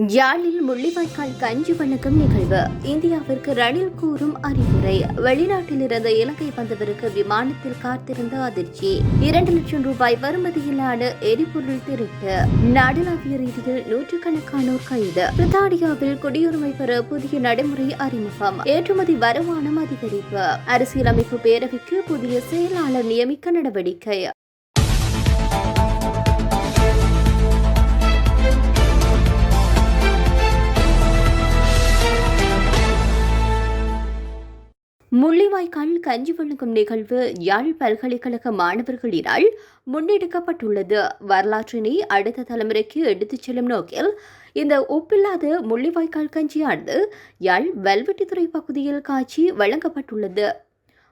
யாழில் முள்ளிவாய்க்கால் கஞ்சி வணக்கம் நிகழ்வு. இந்தியாவிற்கு ரணில் கூறும் அறிவுரை. வெளிநாட்டில் இருந்த இலங்கை வந்தவருக்கு விமானத்தில் காத்திருந்த அதிர்ச்சி. இரண்டு லட்சம் ரூபாய் வருமதியிலான எரிபொருள் திருட்டு. நாடளாவிய ரீதியில் நூற்றுக்கணக்கானோர் கைது. பிரித்தானியாவில் குடியுரிமை பெற புதிய நடைமுறை அறிமுகம். ஏற்றுமதி வருமானம் அதிகரிப்பு. அரசியலமைப்பு பேரவைக்கு புதிய செயலாளர் நியமிக்க நடவடிக்கை. முள்ளிவாய்க்கால் கஞ்சி வழங்கும் நிகழ்வு யாழ் பல்கலைக்கழக மாணவர்களினால் முன்னெடுக்கப்பட்டுள்ளது. வரலாற்றினை அடுத்த தலைமுறைக்கு எடுத்துச் செல்லும் நோக்கில் இந்த ஒப்பில்லாத முள்ளிவாய்க்கால் கஞ்சியானது யாழ் வல்வெட்டித்துறை பகுதியில் காட்சி வழங்கப்பட்டுள்ளது.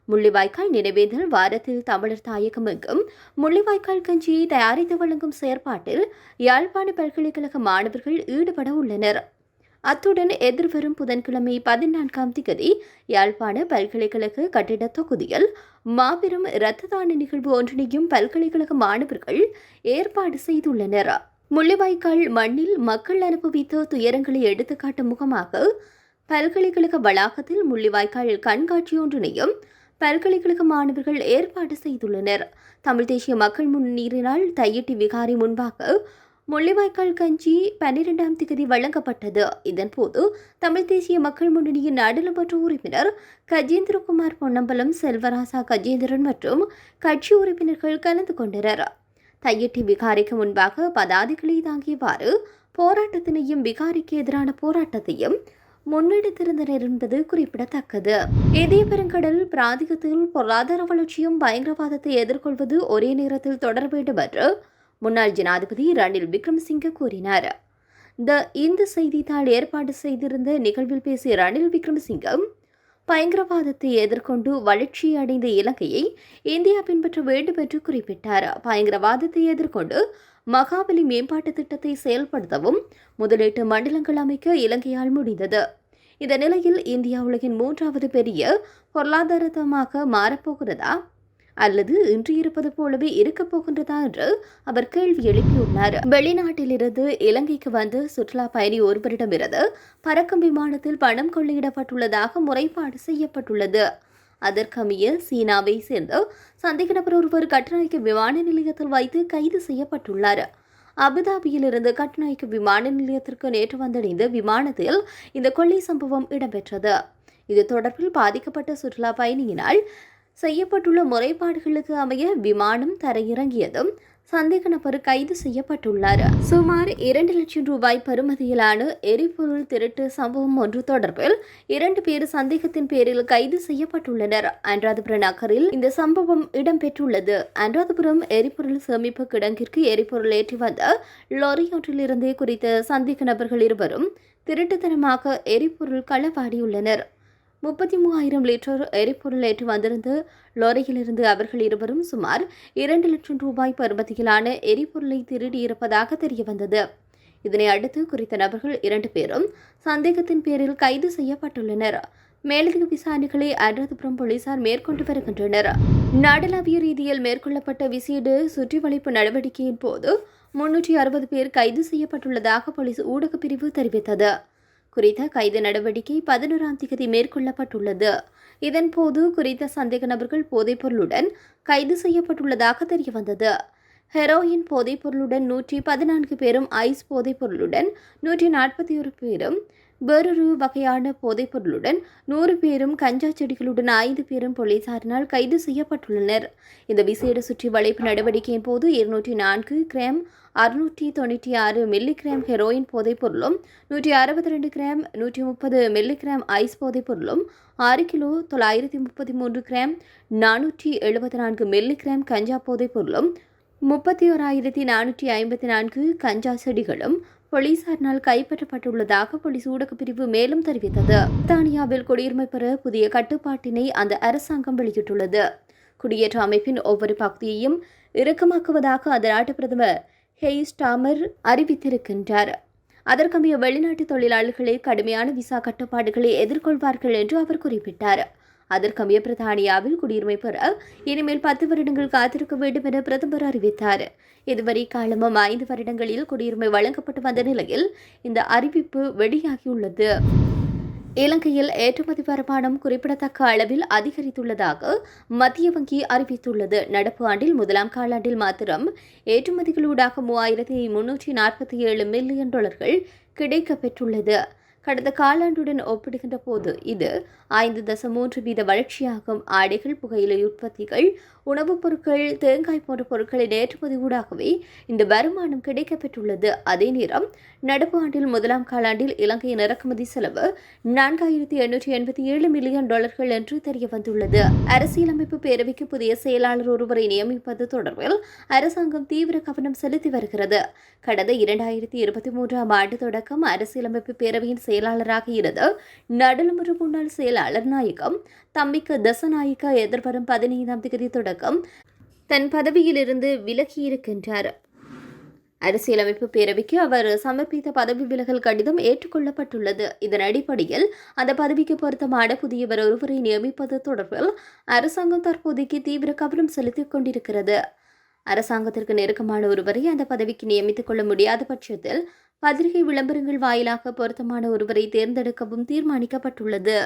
முள்ளிவாய்க்கால் நினைவேந்தல் வாரத்தில் தமிழர் தாயகம் எங்கும் முள்ளிவாய்க்கால் கஞ்சியை தயாரித்து வழங்கும் செயற்பாட்டில் யாழ்ப்பாண பல்கலைக்கழக மாணவர்கள் ஈடுபட உள்ளனர். அத்துடன் எதிர்வரும் புதன்கிழமை பதினான்காம் திகதி யாழ்ப்பாண பல்கலைக்கழக கட்டிட தொகுதியில் மாபெரும் இரத்த தான நிகழ்வு ஒன்றினையும் பல்கலைக்கழக மாணவர்கள் ஏற்பாடு செய்துள்ளனர். முள்ளிவாய்க்கால் மண்ணில் மக்கள் அனுபவித்த துயரங்களை எடுத்துக்காட்டும் முகமாக பல்கலைக்கழக வளாகத்தில் முள்ளிவாய்க்கால் கண்காட்சி ஒன்றினையும் பல்கலைக்கழக மாணவர்கள் ஏற்பாடு செய்துள்ளனர். தமிழ் தேசிய மக்கள் முன்னீரினால் தையிட்டி விகாரி முன்பாக முள்ளிவாய்க்கால் கஞ்சி பன்னிரெண்டாம் திகதி வழங்கப்பட்டது. இதன்போது தமிழ் தேசிய மக்கள் முன்னணியின் நாடாளுமன்ற உறுப்பினர் கஜேந்திரகுமார் பொன்னம்பலம் செல்வராசா கஜேந்திரன் மற்றும் கட்சி உறுப்பினர்கள் கலந்து கொண்டனர். தையட்டி விகாரிக்கு முன்பாக பதாதிகளை தாங்கியவாறு போராட்டத்தினையும் விகாரிக்கு எதிரான போராட்டத்தையும் முன்னெடுத்திருந்தனர் என்பது குறிப்பிடத்தக்கது. இதே பெருங்கடல் பிராந்தியத்தில் பொருளாதார வளர்ச்சியும் பயங்கரவாதத்தை எதிர்கொள்வது ஒரே நேரத்தில் தொடர வேண்டும் என்று முன்னாள் ஜனாதிபதி ரணில் விக்ரமசிங்கே கூறினார். த இந்து செய்தித்தாள் ஏற்பாடு செய்திருந்த நிகழ்வில் பேசிய ரணில் விக்ரமசிங்கம் பயங்கரவாதத்தை எதிர்கொண்டு வளர்ச்சி அடைந்த இலங்கையை இந்தியா பின்பற்ற வேண்டும் என்று குறிப்பிட்டார். பயங்கரவாதத்தை எதிர்கொண்டு மகாபலி மேம்பாட்டு திட்டத்தை செயல்படுத்தவும் முதலீட்டு மண்டலங்கள் அமைக்க இலங்கையால் முடிந்தது. இந்த நிலையில் இந்தியா உலகின் மூன்றாவது பெரிய பொருளாதாரமாக மாறப்போகிறதா? அல்லது இன்று இருப்பது போலவே இருக்கப் போகின்றதா என்று அவர் கேள்வி எழுப்பியுள்ளார். வெளிநாட்டிலிருந்து இலங்கைக்கு வந்து சுற்றுலா பயணி ஒருவரிடமிருந்து பறக்கும் விமானத்தில் பணம் கொள்ளையிடப்பட்டுள்ளதாக முறைப்பாடு செய்யப்பட்டுள்ளது. அதற்கமைய சீனாவை சேர்ந்த சந்தேக நபர் ஒருவர் கட்டுநாயக்க விமான நிலையத்தில் வைத்து கைது செய்யப்பட்டுள்ளார். அபுதாபியிலிருந்து கட்டுநாயக்க விமான நிலையத்திற்கு நேற்று வந்தடைந்த விமானத்தில் இந்த கொள்ளை சம்பவம் இடம்பெற்றது. இது தொடர்பில் பாதிக்கப்பட்ட சுற்றுலா பயணியினால் செய்யப்பட்டுள்ள முறைப்பாடுகளுக்கு அமைய விமானம் தரையிறங்கியதும் சந்தேக நபர் கைது செய்யப்பட்டுள்ளார். சுமார் இரண்டு லட்சம் ரூபாய் பருமதியிலான எரிபொருள் திருட்டு சம்பவம் ஒன்று தொடர்பில் இரண்டு பேர் சந்தேகத்தின் பேரில் கைது செய்யப்பட்டுள்ளனர். அனுராதபுரம் நகரில் இந்த சம்பவம் இடம்பெற்றுள்ளது. அனுராதபுரம் எரிபொருள் சேமிப்பு கிடங்கிற்கு எரிபொருள் ஏற்றி வந்த லாரியொன்றிலிருந்தே குறித்த சந்தேக நபர்கள் இருவரும் திருட்டுத்தனமாக எரிபொருள் களவாடியுள்ளனர். முப்பத்தி மூவாயிரம் லிட்டர் எரிபொருள் ஏற்று வந்திருந்த லாரியிலிருந்து அவர்கள் இருவரும் சுமார் இரண்டு லட்சம் ரூபாய் பருமதியிலான எரிபொருளை திருடியிருப்பதாக தெரியவந்தது. இதனை அடுத்து குறித்த நபர்கள் இரண்டு பேரும் சந்தேகத்தின் பேரில் கைது செய்யப்பட்டுள்ளனர். மேலதிக விசாரணைகளை அனுராதபுரம் போலீசார் மேற்கொண்டு வருகின்றனர். நாடளாவிய ரீதியில் மேற்கொள்ளப்பட்ட விசேட சுற்றிவளைப்பு நடவடிக்கையின் போது முன்னூற்றி அறுபது பேர் கைது செய்யப்பட்டுள்ளதாக போலீஸ் ஊடகப் பிரிவு தெரிவித்தது. குறித்த கைது நடவடிக்கை பதினோராம் தேதி மேற்கொள்ளப்பட்டுள்ளது. இதன்போது குறித்த சந்தேக நபர்கள் போதைப்பொருளுடன் கைது செய்யப்பட்டுள்ளதாக தெரியவந்தது. ஹெரோயின் போதைப்பொருளுடன் நூற்றி பதினான்கு பேரும் ஐஸ் போதைப்பொருளுடன் நூற்றி நாற்பத்தி ஒரு பேரும் வேறொரு வகையான போதைப்பொருளுடன் நூறு பேரும் கஞ்சா செடிகளுடன் ஐந்து பேரும் போலீசாரினால் கைது செய்யப்பட்டுள்ளனர். இந்த விசேட சுற்றி வளைப்பு நடவடிக்கையின் போது இருநூற்றி நான்கு கிராம் அறுநூற்றி தொண்ணூற்றி ஆறு மில்லிகிராம் ஹெரோயின் போதைப்பொருளும் நூற்றி அறுபத்தி ரெண்டு கிராம் நூற்றி முப்பது மில்லிகிராம் ஐஸ் போதைப்பொருளும் ஆறு கிலோ தொள்ளாயிரத்தி முப்பத்தி மூன்று கிராம் நானூற்றி எழுபத்தி நான்கு மில்லிகிராம் கஞ்சா போதைப்பொருளும் முப்பத்தி ஓராயிரத்தி நானூற்றி ஐம்பத்தி நான்கு கஞ்சா செடிகளும் போலீசாரினால் கைப்பற்றப்பட்டுள்ளதாக போலீஸ் ஊடகப் பிரிவு மேலும் தெரிவித்தது. பிரித்தானியாவில் குடியுரிமை பெற புதிய கட்டுப்பாட்டினை அந்த அரசாங்கம் வெளியிட்டுள்ளது. குடியேற்ற அமைப்பின் ஒவ்வொரு பகுதியையும் இறுக்கமாக்குவதாக அந்த நாட்டு பிரதமர் ஹெய்ஸ் டாமர் அறிவித்திருக்கின்றார். அதற்கமைய வெளிநாட்டு தொழிலாளர்களே கடுமையான விசா கட்டுப்பாடுகளை எதிர்கொள்வார்கள் என்று அவர் குறிப்பிட்டார். அதற்கமைய பிரதானியாவில் குடியுரிமை பெற இனிமேல் பத்து வருடங்கள் காத்திருக்க வேண்டும் என பிரதமர் அறிவித்தார். இதுவரை காலமும் ஐந்து வருடங்களில் குடியுரிமை வழங்கப்பட்டு வந்த நிலையில் இந்த அறிவிப்பு வெளியாகியுள்ளது. இலங்கையில் ஏற்றுமதி வருமானம் குறிப்பிடத்தக்க அளவில் அதிகரித்துள்ளதாக மத்திய வங்கி அறிவித்துள்ளது. நடப்பு ஆண்டில் முதலாம் காலாண்டில் மாத்திரம் ஏற்றுமதிகளூடாக மூவாயிரத்தி முன்னூற்றி நாற்பத்தி ஏழு மில்லியன் டாலர்கள் கிடைக்கப்பெற்றுள்ளது. கடந்த காலாண்டுடன் ஒப்பிடுகின்ற போது இது ஐந்து தசம் மூன்று வீத வளர்ச்சியாகும் ஆடைகள் புகையிலை உற்பத்திகள் உணவுப் பொருட்கள் தேங்காய் போன்ற பொருட்களின் ஏற்றுமதி ஊடாகவே இந்த வருமானம் கிடைக்கப்பெற்றுள்ளது. அதே நேரம் நடப்பு ஆண்டில் முதலாம் காலாண்டில் இலங்கையின் இறக்குமதி செலவு நான்காயிரத்தி எண்ணூற்றி எண்பத்தி ஏழு மில்லியன் டாலர்கள் என்று தெரிய வந்துள்ளது அரசியலமைப்பு பேரவைக்கு புதிய செயலாளர் ஒருவரை நியமிப்பது தொடர்பில் அரசாங்கம் தீவிர கவனம் செலுத்தி வருகிறது. கடந்த இரண்டாயிரத்தி இருபத்தி மூன்றாம் ஆண்டு தொடக்கம் அரசியலமைப்பு பேரவையின் செயலாளராக இருந்த நாடாளுமன்ற முன்னாள் செயலாளர் நாயகம் தம்பிக்க தசநாயக்க எதிர்வரும் பதினைந்தாம் தேதி தொடக்கம் தன் பதவியிலிருந்து விலகியிருக்கின்றார் அரசியலமைப்பு பேரவைக்கு அவர் சமர்ப்பித்த பதவி விலகல் கடிதம் ஏற்றுக்கொள்ளப்பட்டுள்ளது. இதன் அடிப்படையில் அந்த பதவிக்கு பொருத்தமான புதியவர் ஒருவரை நியமிப்பது தொடர்பில் அரசாங்கம் தற்போதைக்கு தீவிர கவனம் செலுத்திக் கொண்டிருக்கிறது. அரசாங்கத்திற்கு நெருக்கமான ஒருவரை அந்த பதவிக்கு நியமித்துக் கொள்ள முடியாத பட்சத்தில் பத்திரிகை விளம்பரங்கள் வாயிலாக பொருத்தமான ஒருவரை தேர்ந்தெடுக்கவும் தீர்மானிக்கப்பட்டுள்ளது.